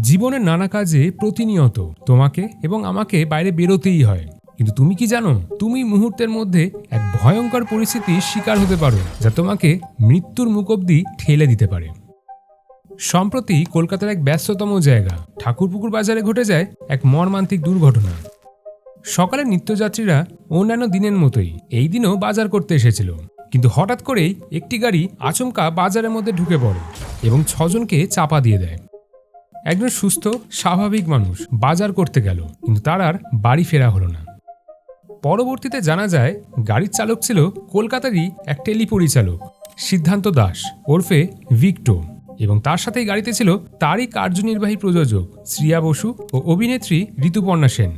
জীবনের নানা কাজে প্রতিনিয়ত তোমাকে এবং আমাকে বাইরে বেরোতেই হয়। কিন্তু তুমি কি জানো? তুমি মুহূর্তের মধ্যে এক ভয়ঙ্কর পরিস্থিতির শিকার হতে পারো, যা তোমাকে মৃত্যুর মুখ অব্দি ঠেলে দিতে পারে। সম্প্রতি কলকাতার এক ব্যস্ততম জায়গা, ঠাকুরপুকুর বাজারে ঘটে যায় এক মর্মান্তিক দুর্ঘটনা। সকালে নিত্যযাত্রীরা অন্যান্য দিনের মতোই এই দিনও বাজার করতে এসেছিল। কিন্তু হঠাৎ করেই একটি গাড়ি আচমকা বাজারের মধ্যে ঢুকে পড়ে এবং ছজনকে চাপা দিয়ে দেয়। একজন সুস্থ, স্বাভাবিক মানুষ বাজার করতে গেল, কিন্তু তার আর বাড়ি ফেরা হলো না। পরবর্তীতে জানা যায়, গাড়ির চালক ছিল কলকাতারই এক টেলি পরিচালক সিদ্ধান্ত দাস, ওরফে ভিক্টো। এবং তার সাথেই গাড়িতে ছিল তারই কার্যনির্বাহী প্রযোজক, শ্রিয়া বসু ও অভিনেত্রী ঋতুপর্ণা সেন।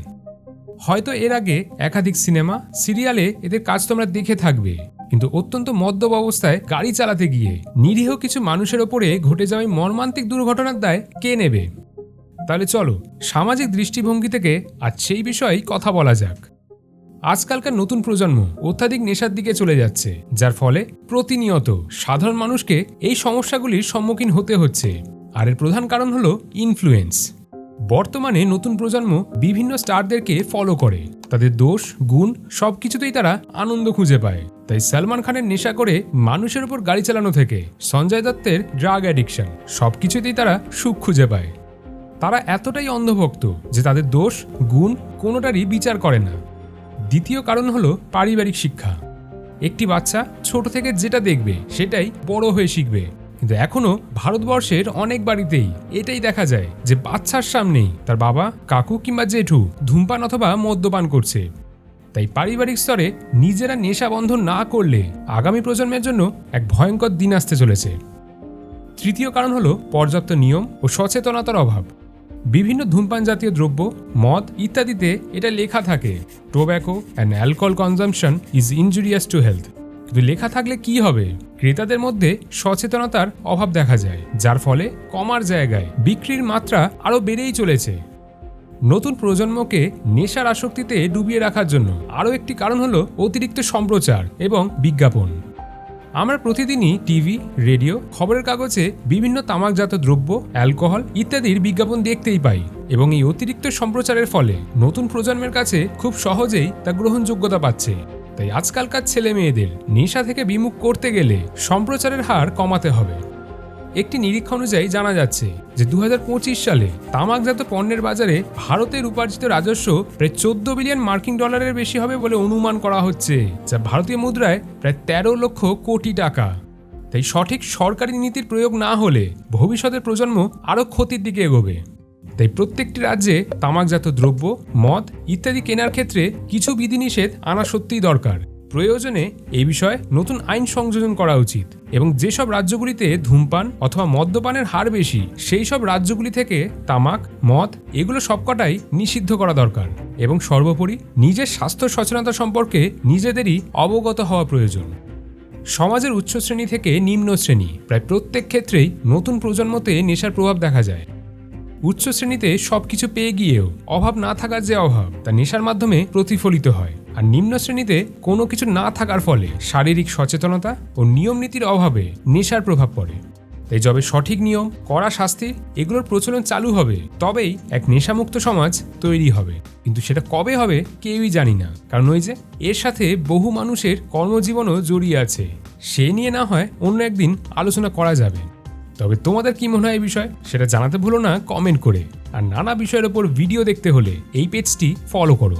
হয়তো এর আগে একাধিক সিনেমা, সিরিয়ালে এদের কাজ তোমরা দেখে থাকবে। কিন্তু অত্যন্ত মদ্যপ অবস্থায় গাড়ি চালাতে গিয়ে নিরীহ কিছু মানুষের ওপরে ঘটে যাওয়া মর্মান্তিক দুর্ঘটনার দায় কে নেবে? তাহলে চলো, সামাজিক দৃষ্টিভঙ্গি থেকে আজ সেই বিষয়েই কথা বলা যাক। আজকালকার নতুন প্রজন্ম অত্যাধিক নেশার দিকে চলে যাচ্ছে, যার ফলে প্রতিনিয়ত সাধারণ মানুষকে এই সমস্যাগুলির সম্মুখীন হতে হচ্ছে। আর এর প্রধান কারণ হলো ইনফ্লুয়েন্স বর্তমানে নতুন প্রজন্ম বিভিন্ন স্টারদেরকে ফলো করে। তাদের দোষ, গুণ সব কিছুতেই তারা আনন্দ খুঁজে পায়। তাই সালমান খানের নেশা করে মানুষের উপর গাড়ি চালানো থেকে সঞ্জয় দত্তের ড্রাগ অ্যাডিকশন সব কিছুতেই তারা সুখ খুঁজে পায়। তারা এতটাই অন্ধভক্ত যে তাদের দোষ, গুণ কোনোটারই বিচার করে না। দ্বিতীয় কারণ হলো পারিবারিক শিক্ষা। একটি বাচ্চা ছোট থেকে যেটা দেখবে সেটাই বড় হয়ে শিখবে। কিন্তু এখনও ভারতবর্ষের অনেক বাড়িতেই এটাই দেখা যায় যে বাচ্চার সামনেই তার বাবা, কাকু কিংবা জেঠু ধূমপান অথবা মদ্যপান করছে। তাই পারিবারিক স্তরে নিজেরা নেশা বন্ধ না করলে আগামী প্রজন্মের জন্য এক ভয়ঙ্কর দিন আসতে চলেছে। তৃতীয় কারণ হলো পর্যাপ্ত নিয়ম ও সচেতনতার অভাব। বিভিন্ন ধূমপান জাতীয় দ্রব্য, মদ ইত্যাদিতে এটা লেখা থাকে tobacco and alcohol consumption is injurious to health কিন্তু লেখা থাকলে কি হবে? ক্রেতাদের মধ্যে সচেতনতার অভাব দেখা যায়, যার ফলে কমার জায়গায় বিক্রির মাত্রা আরও বেড়েই চলেছে। নতুন প্রজন্মকে নেশার আসক্তিতে ডুবিয়ে রাখার জন্য আরও একটি কারণ হলো অতিরিক্ত সম্প্রচার এবং বিজ্ঞাপন। আমরা প্রতিদিনই টিভি, রেডিও, খবরের কাগজে বিভিন্ন তামাকজাত দ্রব্য, অ্যালকোহল ইত্যাদির বিজ্ঞাপন দেখতেই পাই এবং এই অতিরিক্ত সম্প্রচারের ফলে নতুন প্রজন্মের কাছে খুব সহজেই তা গ্রহণযোগ্যতা পাচ্ছে। তাই আজকালকার ছেলে মেয়েদের নেশা থেকে বিমুখ করতে গেলে সম্প্রচারের হার কমাতে হবে। একটি নিরীক্ষা অনুযায়ী জানা যাচ্ছে যে দু হাজার পঁচিশ সালে তামাকজাত পণ্যের বাজারে ভারতের উপার্জিত রাজস্ব প্রায় চোদ্দ বিলিয়ন মার্কিন ডলারের বেশি হবে বলে অনুমান করা হচ্ছে, যা ভারতীয় মুদ্রায় প্রায় তেরো লক্ষ কোটি টাকা। তাই সঠিক সরকারি নীতির প্রয়োগ না হলে ভবিষ্যতের প্রজন্ম আরও ক্ষতির দিকে এগোবে। তাই প্রত্যেকটি রাজ্যে তামাকজাত দ্রব্য, মদ ইত্যাদি কেনার ক্ষেত্রে কিছু বিধিনিষেধ আনা সত্যিই দরকার। প্রয়োজনে এই বিষয়ে নতুন আইন সংযোজন করা উচিত এবং যেসব রাজ্যগুলিতে ধূমপান অথবা মদ্যপানের হার বেশি, সেই সব রাজ্যগুলি থেকে তামাক, মদ এগুলো সবকটাই নিষিদ্ধ করা দরকার এবং সর্বোপরি নিজের স্বাস্থ্য সচেতনতা সম্পর্কে নিজেদেরই অবগত হওয়া প্রয়োজন। সমাজের উচ্চ শ্রেণি থেকে নিম্ন শ্রেণি, প্রায় প্রত্যেক ক্ষেত্রেই নতুন প্রজন্মতে নেশার প্রভাব দেখা যায়। উচ্চ শ্রেণীতে সবকিছু পেয়ে গিয়েও অভাব না থাকার যে অভাব, তা নেশার মাধ্যমে প্রতিফলিত হয়। আর নিম্ন শ্রেণীতে কোনো কিছু না থাকার ফলে শারীরিক সচেতনতা ও নিয়ম নীতির অভাবে নেশার প্রভাব পড়ে। তাই যবে সঠিক নিয়ম, কড়া শাস্তি এগুলোর প্রচলন চালু হবে, তবেই এক নেশামুক্ত সমাজ তৈরি হবে। কিন্তু সেটা কবে হবে কেউই জানি না। কারণ ওই যে এর সাথে বহু মানুষের কর্মজীবনও জড়িয়ে আছে। সে নিয়ে না হয় অন্য একদিন আলোচনা করা যাবে। তবে তোমাদের কি মনে হয় এই বিষয়? সেটা জানাতে ভুলো না কমেন্ট করে। আর নানা বিষয়ের ওপর ভিডিও দেখতে হলে এই পেজটি ফলো করো।